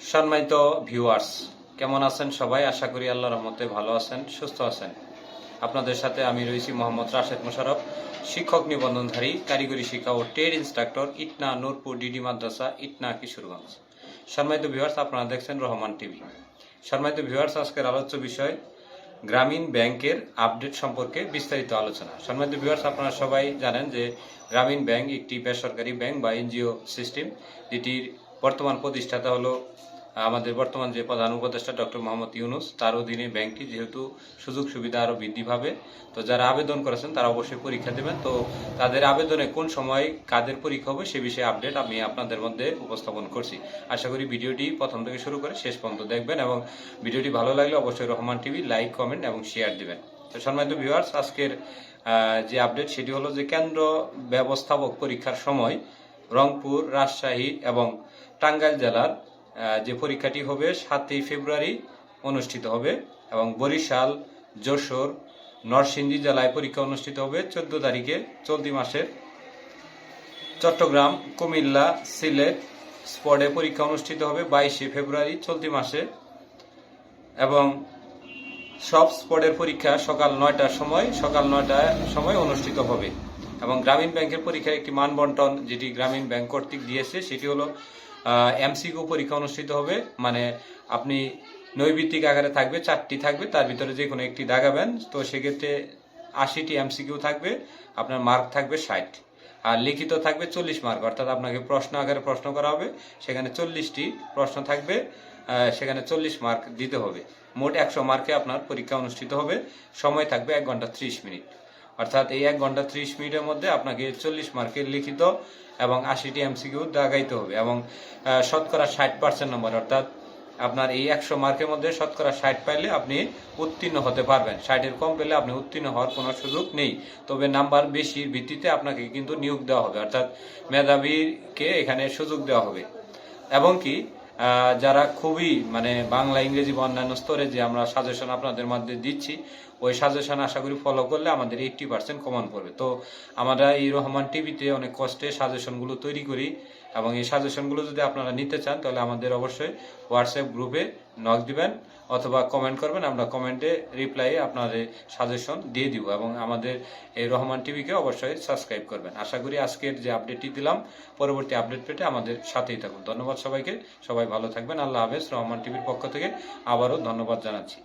সম্মানিত ভিউয়ার্স কেমন আছেন সবাই? আশা করি আল্লাহর রহমতে ভালো আছেন, সুস্থ আছেন। আপনাদের সাথে আমি রয়েছি মোহাম্মদ রাশেদ মোশারফ শিক্ষক নিবন্ধনধারী, কারিগরি শিক্ষা ও trade instructor, Itna Nurpur DD মাদ্রাসা, ইটনা কিশোরগঞ্জ। সম্মানিত ভিউয়ার্স আপনারা দেখছেন রহমান টিভি। সম্মানিত ভিউয়ার্স আজকের আলোচ্য বিষয়, গ্রামীণ ব্যাংকের আপডেট সম্পর্কে বিস্তারিত আলোচনা। সম্মানিত ভিউয়ার্স আপনারা সবাই জানেন যে গ্রামীণ ব্যাংক একটি বেসরকারি ব্যাংক বা এনজিও সিস্টেম, যেটির বর্তমান প্রতিষ্ঠাতা হলো আমাদের বর্তমান যে প্রধান উপদেষ্টা ডক্টর মোহাম্মদ ইউনুস তার অধীনে ব্যাংকটি যেহেতু সুযোগ সুবিধা আরও বৃদ্ধি পাবে, তো যারা আবেদন করেছেন তারা অবশ্যই পরীক্ষা দেবেন। তো তাদের আবেদনে কোন সময় কাদের পরীক্ষা হবে সে বিষয়ে আপডেট আমি আপনাদের মধ্যে উপস্থাপন করছি। আশা করি ভিডিওটি প্রথম থেকে শুরু করে শেষ পর্যন্ত দেখবেন এবং ভিডিওটি ভালো লাগলে অবশ্যই রহমান টিভি লাইক, কমেন্ট এবং শেয়ার দিবেন। তো সম্মানিত ভিউয়ার্স, আজকের যে আপডেট সেটি হলো যে কেন্দ্র ব্যবস্থাপক পরীক্ষার সময় রংপুর, রাজশাহী এবং টাঙ্গাইল জেলার যে পরীক্ষাটি হবে সাতই ফেব্রুয়ারি অনুষ্ঠিত হবে এবং বরিশাল, যশোর, নরসিংদী জেলায় পরীক্ষা অনুষ্ঠিত হবে চোদ্দ তারিখে চলতি মাসের। চট্টগ্রাম, কুমিল্লা, সিলেট স্পটে পরীক্ষা অনুষ্ঠিত হবে বাইশে ফেব্রুয়ারি চলতি মাসে এবং সব স্পটের পরীক্ষা সকাল নয়টার সময়, সকাল নয়টার সময় অনুষ্ঠিত হবে। এবং গ্রামীণ ব্যাংকের পরীক্ষার একটি মান বন্টন যেটি গ্রামীণ ব্যাংক কর্তৃক দিয়েছে, সেটি হলো এমসিকিউ পরীক্ষা অনুষ্ঠিত হবে মানে আপনি নৈবিত্তিক আকারে থাকবে, চারটি থাকবে, তার ভিতরে যে কোনো একটি দাগাবেন, তো সেক্ষেত্রে আশিটি এমসিকিউ থাকবে, আপনার মার্ক থাকবে ষাট, আর লিখিত থাকবে চল্লিশ মার্ক, অর্থাৎ আপনাকে প্রশ্ন আকারে প্রশ্ন করা হবে, সেখানে চল্লিশটি প্রশ্ন থাকবে সেখানে চল্লিশ মার্ক দিতে হবে, মোট একশো মার্কে আপনার পরীক্ষা অনুষ্ঠিত হবে, সময় থাকবে এক ঘণ্টা ত্রিশ মিনিট। অর্থাৎ এই এক ঘণ্টা ত্রিশ মিনিটের মধ্যে আপনাকে চল্লিশ মার্কের লিখিত এবং আশিটি এমসিকিউ দাগাইতে হবে এবং শতকরা ষাট পার্সেন্ট নম্বর অর্থাৎ আপনার এই একশো মার্কের মধ্যে শতকরা ষাট পাইলে আপনি উত্তীর্ণ হতে পারবেন। ষাটের কম পেলে আপনি উত্তীর্ণ হওয়ার কোনো সুযোগ নেই। তবে নাম্বার বেশির ভিত্তিতে আপনাকে কিন্তু নিয়োগ দেওয়া হবে, অর্থাৎ মেধাবীকে এখানে সুযোগ দেওয়া হবে। এবং কি যারা খুবই মানে বাংলা, ইংরেজি বা অন্যান্য স্তরে যে আমরা সাজেশন আপনাদের মধ্যে দিচ্ছি, ওই সাজেশন আশা করি ফলো করলে আমাদের এইটটি পার্সেন্ট কমন পড়বে। তো আমরা এই রহমান টিভিতে অনেক কষ্টে সাজেশনগুলো তৈরি করি এবং এই সাজেশনগুলো যদি আপনারা নিতে চান, তাহলে আমাদের অবশ্যই হোয়াটসঅ্যাপ গ্রুপে নক দিবেন অথবা কমেন্ট করবেন, আমরা কমেন্টে রিপ্লাই আপনাদের সাজেশন দিয়ে দিব এবং আমাদের এই রহমান টিভিকে অবশ্যই সাবস্ক্রাইব করবেন। আশা করি আজকের যে আপডেটটি দিলাম, পরবর্তী আপডেট পেতে আমাদের সাথেই থাকুন। ধন্যবাদ সবাইকে সবাই ভালো থাকবেন। আল্লাহ হাফেজ। রহমান টিভির পক্ষ থেকে আবারও ধন্যবাদ জানাচ্ছি।